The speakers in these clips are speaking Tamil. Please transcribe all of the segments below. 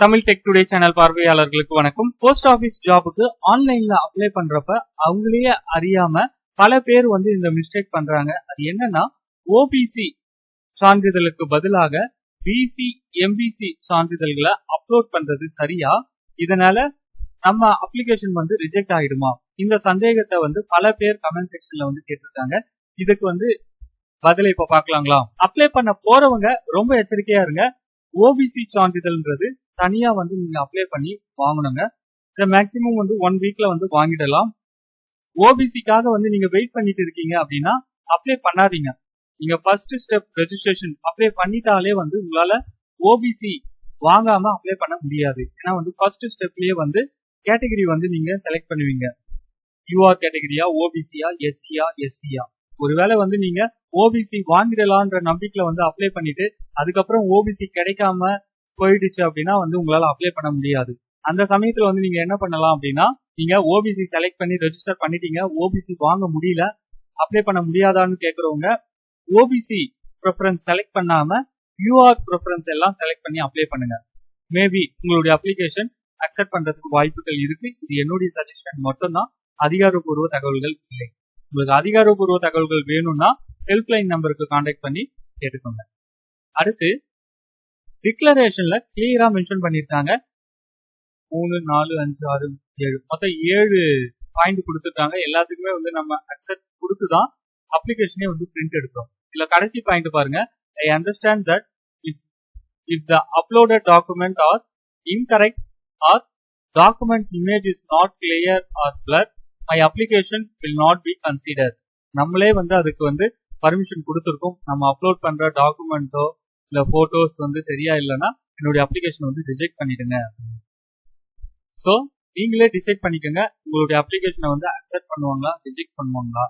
தமிழ் டெக் டுடே சேனல் பார்வையாளர்களுக்கு வணக்கம். போஸ்ட் ஆபீஸ் ஜாபுக்கு ஆன்லைன்ல அப்ளை பண்றப்ப அவங்களே அறியாம பல பேர் வந்து இந்த மிஸ்டேக் பண்றாங்க. அது என்னன்னா ஓபிசி சான்றிதழுக்கு பதிலாக பிசி எம்பிசி சான்றிதழ்களை அப்லோட் பண்றது சரியா? இதனால நம்ம அப்ளிகேஷன் வந்து ரிஜெக்ட் ஆயிடுமா? இந்த சந்தேகத்தை வந்து பல பேர் கமெண்ட் செக்ஷன்ல வந்து கேட்டிருக்காங்க. இதுக்கு வந்து பதிலை இப்ப பாக்கலாங்களா அப்ளை பண்ண போறவங்க ரொம்ப எச்சரிக்கையா இருங்க. ஓபிசி சான்றிதழ்ன்றது தனியா வந்து நீங்க அப்ளை பண்ணி வாங்கணுங்க. இதை மேக்சிமம் வந்து ஒன் வீக்ல வந்து வாங்கிடலாம். ஓபிசிக்காக வந்து நீங்க வெயிட் பண்ணிட்டு இருக்கீங்க அப்படின்னா அப்ளை பண்ணாதீங்க. நீங்க ஃபர்ஸ்ட் ஸ்டெப் ரெஜிஸ்ட்ரேஷன் அப்ளை பண்ணிட்டாலே வந்து உங்களால ஓபிசி வாங்காம அப்ளை பண்ண முடியாது. ஏன்னா வந்து ஃபர்ஸ்ட் ஸ்டெப்லயே வந்து கேட்டகரி வந்து நீங்க செலக்ட் பண்ணுவீங்க. யூஆர் கேட்டகரியா ஓபிசியா எஸ்சியா எஸ்டியா ஒருவேளை வந்து நீங்க ஓபிசி வாங்கிடலான்ற நம்பிக்கையில வந்து அப்ளை பண்ணிட்டு அதுக்கப்புறம் ஓபிசி கிடைக்காம போயிடுச்சு அப்படின்னா வந்து உங்களால அப்ளை பண்ண முடியாது. அந்த சமயத்துல வந்து நீங்க என்ன பண்ணலாம் அப்படின்னா நீங்க ஓபிசி செலக்ட் பண்ணி ரெஜிஸ்டர் பண்ணிட்டீங்க. ஓபிசி வாங்க முடியல. அப்ளை பண்ண முடியாதான்னு கேக்குறவங்க ஓபிசி ப்ரிஃபரன்ஸ் செலக்ட் பண்ணாம யூஆர் ப்ரிஃபரன்ஸ் எல்லாம் செலக்ட் பண்ணி அப்ளை பண்ணுங்க. மேபி உங்களுடைய அப்ளிகேஷன் அக்செப்ட் பண்றதுக்கு வாய்ப்புகள் இருக்கு. இது என்னுடைய சஜஷன் மட்டும்தான். அதிகாரப்பூர்வ தகவல்கள் இல்லை. உங்களுக்கு அதிகாரப்பூர்வ தகவல்கள் வேணும்னா ஹெல்ப்லைன் நம்பருக்கு காண்டாக்ட் பண்ணி கேட்டுக்கோங்க. அடுத்து டிக்ளரேஷன்ல கிளியரா மென்ஷன் பண்ணியிருக்காங்க மூணு நாலு அஞ்சு ஆறு ஏழு. மொத்தம் ஏழு பாயிண்ட் கொடுத்துருக்காங்க. எல்லாத்துக்குமே வந்து நம்ம அக்செப்ட் கொடுத்து தான் அப்ளிகேஷனே வந்து பிரிண்ட் எடுக்கிறோம். இதுல கடைசி பாயிண்ட் பாருங்க. I understand that if if the uploaded document are incorrect or document image is not clear or blurred my application will not be consider நம்மளே வந்து அதுக்கு வந்து பர்மிஷன் கொடுத்துருக்கோம். நம்ம அப்லோட் பண்ற டாக்குமெண்ட்டோ இல்ல போட்டோஸ் வந்து சரியா இல்லைன்னா என்னுடைய அப்ளிகேஷன் வந்து ரிஜெக்ட் பண்ணிடுங்க. ஸோ நீங்களே டிசைட் பண்ணிக்கோங்க. உங்களுடைய அப்ளிகேஷனை வந்து அக்செப்ட் பண்ணுவாங்களா ரிஜெக்ட் பண்ணுவாங்களா?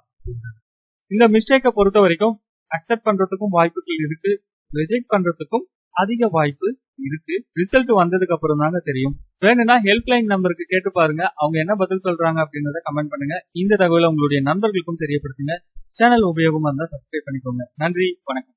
இந்த மிஸ்டேக்கை பொறுத்த வரைக்கும் அக்செப்ட் பண்றதுக்கும் வாய்ப்புகள் இருக்கு. ரிஜெக்ட் பண்றதுக்கும் அதிக வாய்ப்பு இருக்கு. ரிசல்ட் வந்ததுக்கு அப்புறம் தாங்க தெரியும். வேணும்னா ஹெல்ப்லைன் நம்பருக்கு கேட்டு பாருங்க. அவங்க என்ன பதில் சொல்றாங்க அப்படின்றத கமெண்ட் பண்ணுங்க. இந்த தகவலை உங்களுடைய நண்பர்களுக்கும் தெரியப்படுத்துங்க. சேனல் உபயோகமா இருந்தா சப்ஸ்கிரைப் பண்ணிக்கோங்க. நன்றி. வணக்கம்.